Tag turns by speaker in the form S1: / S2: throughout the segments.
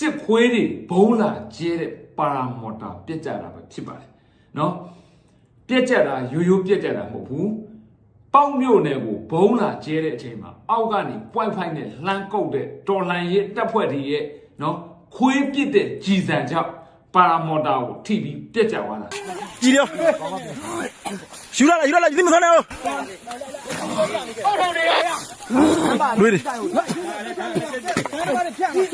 S1: စစ်ခွေးတွေဘုံလာကျဲတဲ့ပါရာမော်တာပြက်ကြတာပဲဖြစ်ပါတယ်နော်ပြက်ကြတာရိုးရိုးပြက်ကြတာမဟုတ်ဘူးပေါက်မြို့နယ်ကိုဘုံလာကျဲတဲ့အချိန်မှာအောက်ကနေပွိုက်ဖိုက်နဲ့လှမ်းကုတ်တဲ့တော်လန်ရဲ့တက်ဖွဲ့တွေရဲ့နော်ခွေးပစ်တဲ့ကြည်စံကြောင့် ပါရာမော်တာကိုထိပြီးပြက်ကြသွားတာ
S2: ကြည့်ရောယူလာယူလာဒီမဆန်းနေအောင်ဝေးဒီ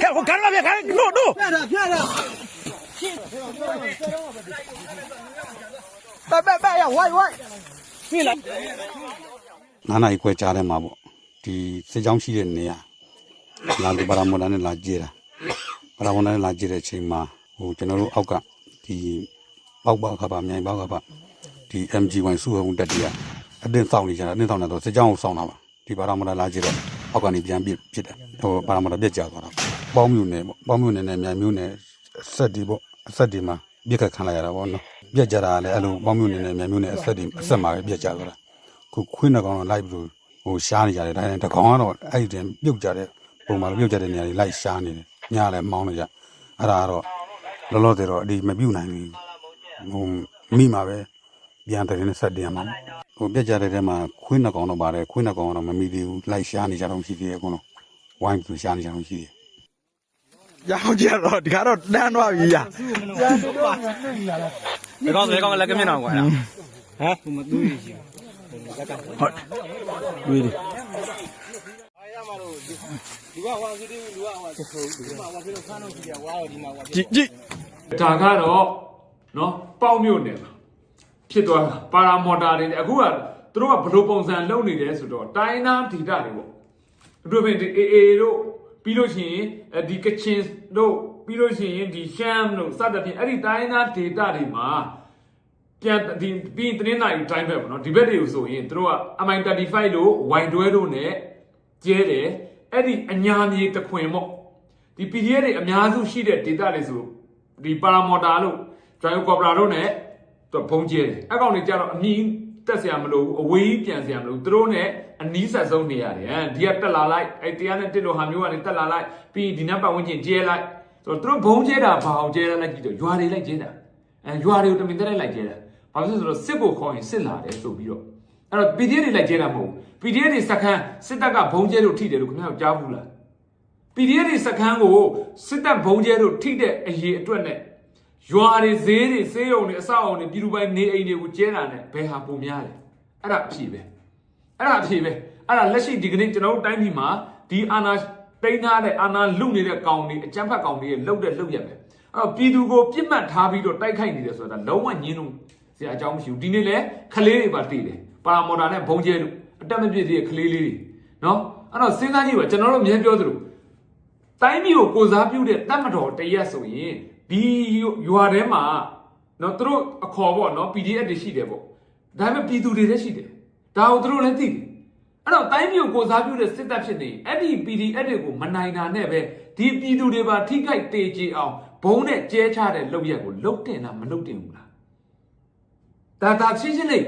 S2: ကဲဟိုကန်လာပြကန်နို့နို့
S3: ဖြတ်တာဖြတ်တာပဲပဲပဲရဝိုင်းဝိုင်း
S4: နားနာရီခွဲကြားထဲမှာပေါ့ဒီစစ်ကြောင်းရှိတဲ့နေရာလာဒီပါရာမော်ဒန်နဲ့လာကြည့်တာပါရာမော်ဒန်နဲ့လာကြည့်တဲ့အချိန်မှာ ဟိုကျွန်တော်တို့အောက်ကဒီပေါက်ပါခါပါမြိုင်ပေါက်ခါပါဒီ MG1 စုဟုံတက်တီးကအတင်းစောင့်နေကြတာအတင်းစောင့်နေတော့စစ်ကြောင်းကိုစောင့်တာပါဒီပါရာမော်ဒန်လာကြည့်တော့အောက်ကနေပြန်ပြစ်ဖြစ်တယ်ဟိုပါရာမော်ဒန်ပြစ်ကြသွားတာပေါင်းမျိုးနယ်ပေါ့ပေါင်းမျိုးနယ်နဲ့မြိုင်မျိုးနယ်အဆက်ဒီပေါ့အဆက်ဒီမှာပြစ်ခတ်ခံလိုက်ရတာပေါ့နော်ပြစ်ကြတာလည်းအဲ့လိုပေါင်းမျိုးနယ်နဲ့မြိုင်မျိုးနယ်အဆက်ဒီအဆက်မှာပဲပြစ်ကြသွားတာခုခွင်းနှကောင်တော့လိုက်ပြီးတော့ဟိုရှားနေကြတယ်ဒါနဲ့တကောင်ကတော့အဲ့ဒီတင်ပြုတ်ကြတဲ့ပုံမှာပြုတ်ကြတဲ့နေရာတွေလိုက်ရှားနေတယ်ညလည်းမောင်းနေကြအဲ့ဒါကတော့ လောလောဆယ်တော့အဒီမပြုတ်နိုင်ဘူးဟိုမိမှာပဲပြန်တယ်နဲ့ဆက်တင်ရမှာဟိုပြက်ကြတဲ့ထဲမှာခွင်းနှကောင်တော့ပါတယ်ခွင်းနှကောင်ကတော့မမိသေးဘူးလိုက်ရှားနေကြတော့ရှိသေးတယ်အကုန်လုံးဝိုင်းပြီးရှားနေကြတော့ရှိသေးတယ်
S2: ရောက်ကြတော့ဒီကတော့တန်းသွားပြီရ
S5: ဒီကောင်ဒီကောင်လက်ကမျက် နှာကွာလား
S2: ဝေးဒီကြည့်ကြည့်
S1: ဒါကတော့နော်ပေါက်မြို့နယ်မှာဖြစ်သွားတာပါရာမော်တာတွေနဲ့အခုကသူတို့ကဘယ်လိုပုံစံလုပ်နေလဲဆိုတော့တိုင်းနာဒေတာတွေပေါ့အထူးသဖြင့်ဒီ AA တို့ပြီးလို့ရှိရင်အဲဒီကချင်တို့ပြီးလို့ရှိရင်ဒီရှမ်းတို့စသဖြင့်အဲ့ဒီတိုင်းနာဒေတာတွေမှာပြန်ဒီပြီးရင်တင်းနိုင်တိုင်းဘက်ပေါ့နော်ဒီဘက်တွေကိုဆိုရင်သူတို့က MI35 လို့ Y12 တို့နဲ့ကျဲတယ် အဲ့ဒီအညာမြေတခွင်ပေါ့ဒီ PDF တွေအများစုရှိတဲ့ဒေတာတွေဆို ဒီပါရာမော်တာလို့ drive cobra တို့ ਨੇ သူဖုံးကျဲတယ်အကောင်တွေကြတော့အမြင်တက်เสียမလို့အဝေးပြန်เสียမလို့သူတို့ ਨੇ အနီးဆက်ဆုံးနေရတယ်ဒီကတက်လာလိုက်အဲတရားနဲ့တစ်လို့ဟာမျိုးကနေတက်လာလိုက်ပြီးဒီနက်ပတ်ဝန်းကျင်ကျဲလိုက်ဆိုတော့သူတို့ဘုံကျဲတာဘာအောင်ကျဲလိုက်ကြည့်တော့ရွာတွေလိုက်ကျဲတာအဲရွာတွေကိုတမင်တက်လိုက်ကျဲတာဘာလို့လဲဆိုတော့စစ်ကိုခေါ်ရင်စစ်လာတယ်ဆိုပြီးတော့ အဲ့တော့ PDF တွေလိုက်ကျဲတာမဟုတ်ဘူး PDF တွေစက္ကန့်စစ်တပ်ကဘုံကျဲလို့ထိတယ်လို့ခင်ဗျားကြားဘူးလား PDF တွေစခန်းကိုစစ်တပ်ဘုံကျဲတို့ထိတဲ့အရေးအတွက်နဲ့ရွာတွေဈေးတွေစေးရုံတွေအဆောက်အုံတွေပြည်သူပိုင်းနေအိမ်တွေကိုကျဲတာနဲ့ဘယ်ဟာပုံများလဲအဲ့ဒါအဖြေပဲအဲ့ဒါအဖြေပဲအဲ့ဒါလက်ရှိဒီကနေ့ကျွန်တော်တို့တိုင်းပြည်မှာဒီအာနာတိန်းထားတဲ့အာနာလူနေတဲ့ကောင်တွေအကြမ်းဖက်ကောင်တွေရဲ့လှုပ်တဲ့လှုပ်ရက်ပဲအဲ့တော့ပြည်သူကိုပြစ်မှတ်ထားပြီးတော့တိုက်ခိုက်နေတယ်ဆိုတာလုံးဝညင်းလို့ဆရာအကြောင်းမရှိဘူးဒီနေ့လဲခလေးတွေပါတည်တယ် ပါရာမော်တာနဲ့ဘုံကျဲတို့အတက်မပြည့်သေးတဲ့ခလေးလေးတွေနော်အဲ့တော့စဉ်းစားကြည့်ပါကျွန်တော်တို့အမြဲပြောသလိုတိုင်းပြည်ကိုကိုစားပြုတဲ့တတ်မတော်တရက်ဆိုရင်ဒီရွာထဲမှာနော်သူတို့အခေါ်ပေါ့နော် PDF တွေရှိတယ်ပေါ့ဒါပေမဲ့ပြည်သူတွေလည်းရှိတယ်ဒါကိုသူတို့လည်းသိတယ်အဲ့တော့တိုင်းပြည်ကိုကိုစားပြုတဲ့စစ်တပ်ဖြစ်နေအဲ့ဒီ PDF တွေကိုမနိုင်တာနဲ့ပဲဒီပြည်သူတွေပါထိခိုက်တေချေအောင်ဘုံနဲ့ကျဲချတဲ့လုပ်ရက်ကိုလုတ်တင်တာမလုတ်တင်ဘူးလားဒါဒါရှင်းရှင်းလေး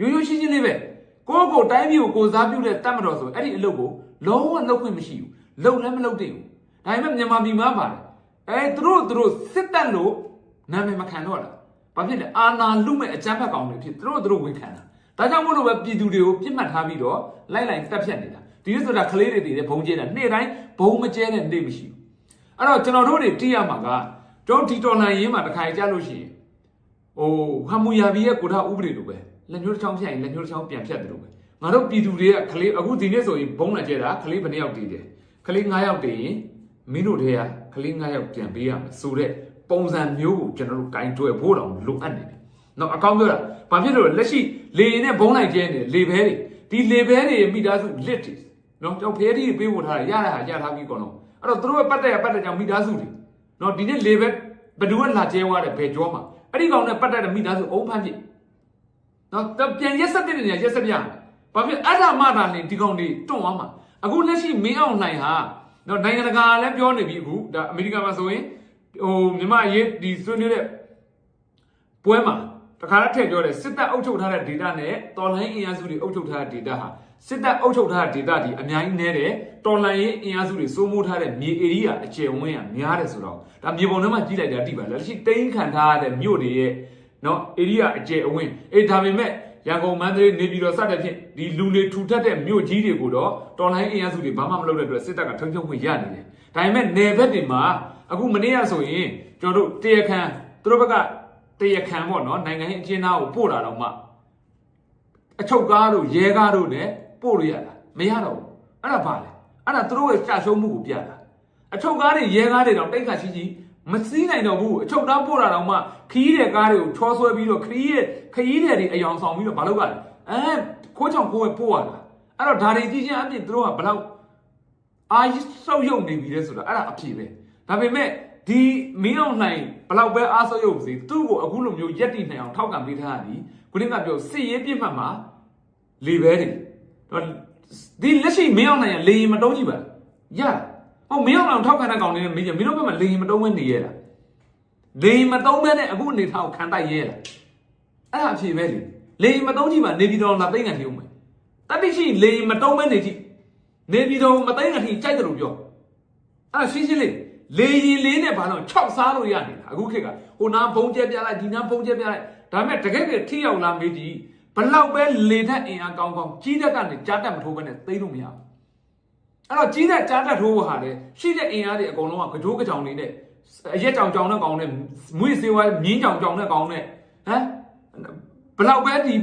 S1: ရိုးရိုးရှင်းရှင်းလေးပဲကိုယ့်ကိုယ်တိုင်းပြည်ကိုကိုစားပြုတဲ့တတ်မတော်ဆိုအဲ့ဒီအလုပ်ကိုလုံးဝလုပ်ခွင့်မရှိဘူးလုပ်လည်းမလုပ်တင်ဘူးဒါပေမဲ့မြန်မာပြည်မှာပါတယ်အဲသူတို့သူတို့စစ်တပ်လို့နာမည်မခံတော့လားဘာဖြစ်လဲအာနာလူမဲ့အကြမ်းဖက်ကောင်တွေဖြစ်သူတို့သူတို့ဝန်ခံတာဒါကြောင့်မို့လို့ပဲပြည်သူတွေကိုပြစ်မှတ်ထားပြီးတော့လိုက်လိုက်တက်ဖြတ်နေတာဒီလိုဆိုတာကလေးတွေတည်တယ်ဘုံကျဲတာနေ့တိုင်းဘုံမကျဲတဲ့နေ့မရှိဘူးအဲ့တော့ကျွန်တော်တို့တွေတိရမှာကတို့ဒီတော်လှန်ရေးမှာတစ်ခါကြလို့ရှိရင်ဟိုဟမ်မူယာဘီရဲ့ကိုထားဥပဒေလိုပဲ လက်မျိုးတစ်ချောင်းဖြတ်ရင်လက်မျိုးတစ်ချောင်းပြန်ဖြတ်တယ်လို့ပဲငါတို့ပြည်သူတွေကကလေးအခုဒီနေ့ဆိုရင်ဘုံလာကျဲတာကလေးဘယ်နှစ်ယောက်တည်တယ်ကလေး9ယောက်တည်ရင်မင်းတို့တွေကကလေး9ယောက်ပြန်ပေးရမယ်ဆိုတဲ့ပုံစံမျိုးကိုကျွန်တော်တို့ဂိုင်းတွဲဖို့တောင်လိုအပ်နေတယ်။နော်အကောင်းပြောတာဘာဖြစ်လို့လဲလက်ရှိလေရင်နဲ့ဘုံလိုက်ကျဲနေလေဘဲတွေဒီလေဘဲတွေရဲ့မိသားစုလစ်တွေနော်တော့ဖဲတီပေးဖို့ထားတယ်ရတာဟာရထားပြီးကောနော်အဲ့တော့သူတို့ရဲ့ပတ်သက်ရပတ်သက်ကြောင့်မိသားစုတွေနော်ဒီနေ့လေဘဲဘယ်သူကလာကျဲသွားတယ်ဘယ်ကြောမှာအဲ့ဒီကောင်နဲ့ပတ်သက်တဲ့မိသားစုအုံဖမ်းပြစ် နော်တော့ပြန်ရက်ဆက်တဲ့နေရာရက်ဆက်ပြရမယ်ဘာဖြစ်အဲ့ဒါမှသာလင်ဒီကောင်တွေတွန့်သွားမှာအခုလက်ရှိမင်းအောင်လှိုင်ဟာနော်နိုင်ငံတကာလည်းပြောနေပြီအခုဒါအမေရိကန်မှာဆိုရင်ဟိုမြန်မာရေးဒီဆွေးနွေးတဲ့ပွဲမှာတခါတော့ထည့်ပြောတယ်စစ်တပ်အုပ်ချုပ်ထားတဲ့ဒေတာနဲ့တော်လိုင်းအင်အားစုတွေအုပ်ချုပ်ထားတဲ့ဒေတာဟာစစ်တပ်အုပ်ချုပ်ထားတဲ့ဒေတာဒီအများကြီးနည်းတယ်တော်လိုင်းရေးအင်အားစုတွေစိုးမိုးထားတဲ့မြေဧရိယာအကျယ်ဝန်းကများတယ်ဆိုတော့ဒါမြေပုံထဲမှာကြီးလိုက်တာတိပါလက်ရှိတိန်းခံထားရတဲ့မြို့တွေရဲ့ နော်ဧရိယာအကျယ်အဝန်းအေးဒါပေမဲ့ရန်ကုန်မန္တလေးနေပြည်တော်စတဲ့ဖြင့်ဒီလူတွေထူထပ်တဲ့မြို့ကြီးတွေကိုတော့တော်လိုင်းအင်အားစုတွေဘာမှမလုပ်တဲ့အတွက်စစ်တပ်ကထုံချုပ်ခွင့်ရနေတယ်ဒါပေမဲ့နယ်ဘက်တွေမှာအခုမနေ့ကဆိုရင်ကျွန်တော်တို့တရခန်သူတို့ဘက်ကတရခန်ပေါ့နော်နိုင်ငံရေးအကျဉ်းသားကိုပို့တာတော့မှအချုပ်ကားတို့ရဲကားတို့နဲ့ပို့လို့ရတာမရတော့ဘူးအဲ့ဒါဘာလဲအဲ့ဒါသူတို့ရဲ့ကြာရှုံးမှုကိုပြတာအချုပ်ကားတွေရဲကားတွေတော့တိတ်ခါရှိရှိမစည်းနိုင်တော့ဘူးအချုပ်ကားပို့တာတော့မှ ခီးတဲ့ကားတွေကိုချောဆွဲပြီးတော့ခီးရဲ့ခီးတဲ့တွေအယောင်ဆောင်ပြီးတော့ဘာလုပ်ကြလဲအဲခိုးချောင်ကိုယ်ပို့ရတာအဲ့တော့ဒါတွေကြည့်ချင်းအပြင်သူတို့ကဘယ်လောက်အာကြီးဆုပ်ယုပ်နေပြီလေဆိုတာအဲ့ဒါအဖြစ်ပဲဒါပေမဲ့ဒီမင်းအောင်နိုင်ဘလောက်ပဲအားဆုပ်ယုပ်စေသူ့ကိုအခုလိုမျိုးရက်တိနိုင်အောင်ထောက်ခံပေးထားရသည်ခုနကပြောစစ်ရေးပြစ်မှတ်မှာလေပဲတွေတော့ဒီလက်ရှိမင်းအောင်နိုင်ရလေရင်မတုံးကြည့်ပါရဟုတ်မင်းအောင်နိုင်ထောက်ခံတဲ့ကောင်တွေနဲ့မင်းမင်းတို့ဘက်မှာလေရင်မတုံးမနေရတာ လေရင်မတုံးမဲနဲ့အခုအနေထားကိုခံတိုက်ရဲတာအဲ့ဒါအဖြစ်ပဲလေလေရင်မတုံးကြည့်ပါနေပြည်တော်လာသိမ့်ကန်နေဦးမယ်တတိရှိလေရင်မတုံးမဲနေကြည့်နေပြည်တော်မသိန်းကတိကြိုက်တယ်လို့ပြောအဲ့ရှင်းရှင်းလေးလေရင်လေးနဲ့ဘာလို့6စားလို့ရနေတာအခုခေတ်ကဟိုနားဘုံကျက်ပြလိုက်ဒီနားဘုံကျက်ပြလိုက်ဒါပေမဲ့တကယ်ကထိရောက်လာမေးကြည့်ဘလောက်ပဲလေထက်အင်အားကောင်းကောင်းကြီးတက်ကနေကြားတက်မထိုးဘဲနဲ့သိလို့မရဘူးအဲ့တော့ကြီးတက်ကြားတက်ထိုးဖို့ဟာလေရှိတဲ့အင်အားတွေအကုန်လုံးကကြိုးကြောင်နေနဲ့ အရက်ကြောင်ကြောင်နဲ့ကောင်းနဲ့မွေးစေဝါမြင်းကြောင်ကြောင်နဲ့ကောင်းနဲ့ဟမ်ဘလောက်ပဲဒီ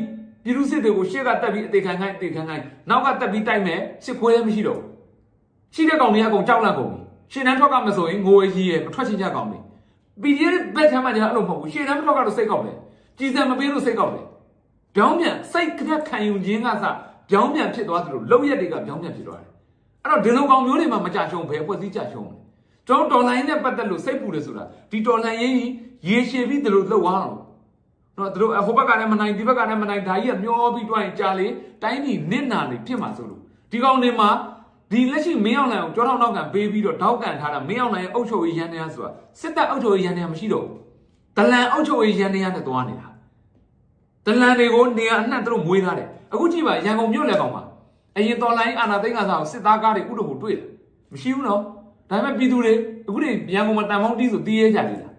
S1: ပြည်သူစစ်တွေကိုရှေ့ကတက်ပြီးအသေးခံခိုင်းအသေးခံခိုင်းနောက်ကတက်ပြီးတိုက်မယ်စစ်ခွဲလည်းမရှိတော့ဘူးရှိတဲ့ကောင်တွေကအကုန်ကြောက်လန့်ကုန်ပြီရှင်တန်းထွက်ကမဆိုရင်ငိုရေးရမထွက်ချင်ကြကောင်တွေပီဒီရဲ့ဘက်ထဲမှာကျအဲ့လိုမဟုတ်ဘူးရှင်တန်းမထွက်ကတော့စိတ်ကောက်တယ်ကြည်စံမပေးလို့စိတ်ကောက်တယ်ပြောင်းပြန်စိတ်ကရက်ခံယူခြင်းကစပြောင်းပြန်ဖြစ်သွားသလိုလောက်ရက်တွေကပြောင်းပြန်ဖြစ်သွားတယ်အဲ့တော့ဒီလိုကောင်မျိုးတွေမှာမကြရှုံဘယ်ဖွဲ့စည်းကြရှုံလဲ ကျွန်တော်တော်လိုင်းနဲ့ပတ်သက်လို့စိတ်ပူတယ်ဆိုတာဒီတော်လိုင်းရေးရေရှည်ပြီးဒီလိုလှုပ်သွားတော့နော်သူတို့ဟိုဘက်ကလည်းမနိုင်ဒီဘက်ကလည်းမနိုင်ဒါကြီးကမျောပြီးတွိုင်းကြာလေတိုင်းပြည်နစ်နာလေဖြစ်မှာဆိုလို့ဒီကောင်တွေမှာဒီလက်ရှိမင်းအောင်လိုင်ကိုကြောထောက်နောက်ကန်ပေးပြီးတော့တောက်ကန်ထားတာမင်းအောင်လိုင်ရဲ့အုပ်ချုပ်ရေးရန်တရားဆိုတာစစ်တပ်အုပ်ချုပ်ရေးရန်တရားမရှိတော့ဘူးဒလန်အုပ်ချုပ်ရေးရန်တရားနဲ့သွားနေတာဒလန်တွေကိုနေရာအနှံ့သူတို့မွေးထားတယ်အခုကြည့်ပါရန်ကုန်မြို့လေကောင်မှာအရင်တော်လိုင်းအာနာသိန်းကစားကိုစစ်သားကားတွေဥဒဟုတွေ့တယ်မရှိဘူးနော် ဒါပေမဲ့ပြည်သူတွေအခုတွေရန်ကုန်မှာတန်ပေါင်းတီးဆိုတီးရဲကြနေတာ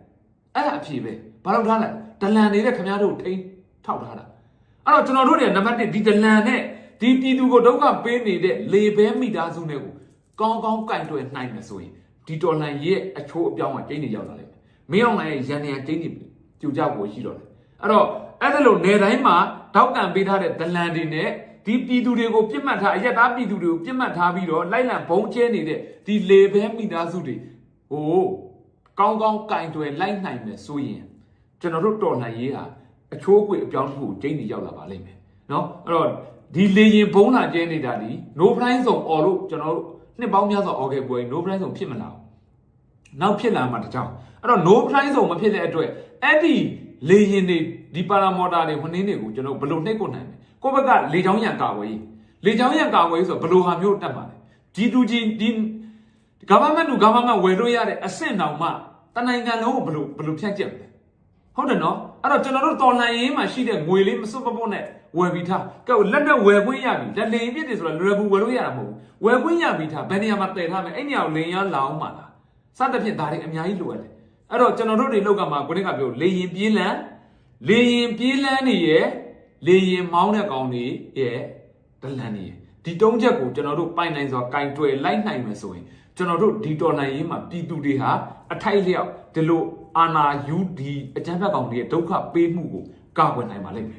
S1: အဲ့ဒါအဖြေပဲဘာလို့ထားလဲဒလန်နေတဲ့ခင်ဗျားတို့ထိန်းထောက်ထားတာအဲ့တော့ကျွန်တော်တို့တွေနံပါတ်1ဒီဒလန်နဲ့ဒီပြည်သူကိုဒုက္ခပေးနေတဲ့လေဘဲမိသားစုတွေကိုကောင်းကောင်းကင်တွယ်နိုင်မယ်ဆိုရင်ဒီတော်လန်ရဲ့အချိုးအပြောင်းကကျင်းနေရောက်လာလိမ့်မယ်မင်းအောင်နိုင်ရဲ့ရန်နေရကျင်းနေကြူကြကိုရှိတော့တယ်အဲ့တော့အဲ့ဒါလို့နေတိုင်းမှာတောက်ကန်ပေးထားတဲ့ဒလန်တွေနဲ့ ဒီပြည်သူတွေကိုပြစ်မှတ်ထားအရက်သားပြည်သူတွေကိုပြစ်မှတ်ထားပြီးတော့လိုက်လံဘုံကျဲနေတဲ့ဒီလေဘဲမိသားစုတွေဟို ကောင်းကောင်းကင်တွယ်လိုက်နိုင်မယ်ဆိုရင်ကျွန်တော်တို့တော်လှန်ရေးဟာအချိုးအကွေအပြောင်းတစ်ခုကိုကျင်းနေရောက်လာပါလိမ့်မယ်เนาะအဲ့တော့ဒီလေရင်ဘုံလာကျင်းနေတာဒီ no price ဆောင်អော်လို့ကျွန်တော်တို့နှစ်ပေါင်းများစွာអော်ခဲ့ပွဲ no price ဆောင်ဖြစ်မလားနောက်ဖြစ်လာမှာတကြောင်အဲ့တော့ no price ဆောင်မဖြစ်တဲ့အတွက်အဲ့ဒီလေရင်တွေဒီပါရာမော်တာတွေဝင်းင်းတွေကိုကျွန်တော်ဘယ်လိုနှိပ်ကိုနိုင်လဲ ကိုယ့်ဘက်ကလေချောင်းရံကာဝေးလေချောင်းရံကာဝေးဆိုတော့ဘယ်လိုဟာမျိုးတက်ပါလဲ G2G ဒီ government to government ဝယ်လို့ရတဲ့အဆင့်တောင်မှတနိုင်ငံလုံးကိုဘယ်လိုဘယ်လိုဖြန့်ကျက်မလဲဟုတ်တယ်နော်အဲ့တော့ကျွန်တော်တို့တော်လှန်ရေးမှာရှိတဲ့ငွေလေးမစွတ်မပုတ်နဲ့ဝယ်ပြီးသားကဲလက်နဲ့ဝယ်ခွင့်ရပြီလက်လင်ပြစ်တယ်ဆိုတာလွယ်ဘူးဝယ်လို့ရတာမဟုတ်ဘူးဝယ်ခွင့်ရပြီးသားဘယ်နေရာမှာတည်ထားမလဲအဲ့နေရာကိုလင်ရလောင်းမှာလားစသဖြင့်ဒါတွေအများကြီးလိုရတယ်အဲ့တော့ကျွန်တော်တို့တွေလောက်ကမှာကိုင်းကပြောလေရင်ပြေးလန်းလေရင်ပြေးလန်းနေရဲ့ လေရင်မောင်းတဲ့ကောင်တွေရဲ့ဒလန်တွေရဲ့ဒီတုံးချက်ကိုကျွန်တော်တို့ပိုင်နိုင်စွာကင်တွယ်လိုက်နိုင်မယ်ဆိုရင်ကျွန်တော်တို့ဒီတော်နိုင်ရေးမှာပြည်သူတွေဟာအထိုက်လျောက်ဒီလိုအာနာယူဒီအကြမ်းဖက်ကောင်တွေရဲ့ဒုက္ခပေးမှုကိုကာကွယ်နိုင်ပါလိမ့်မယ်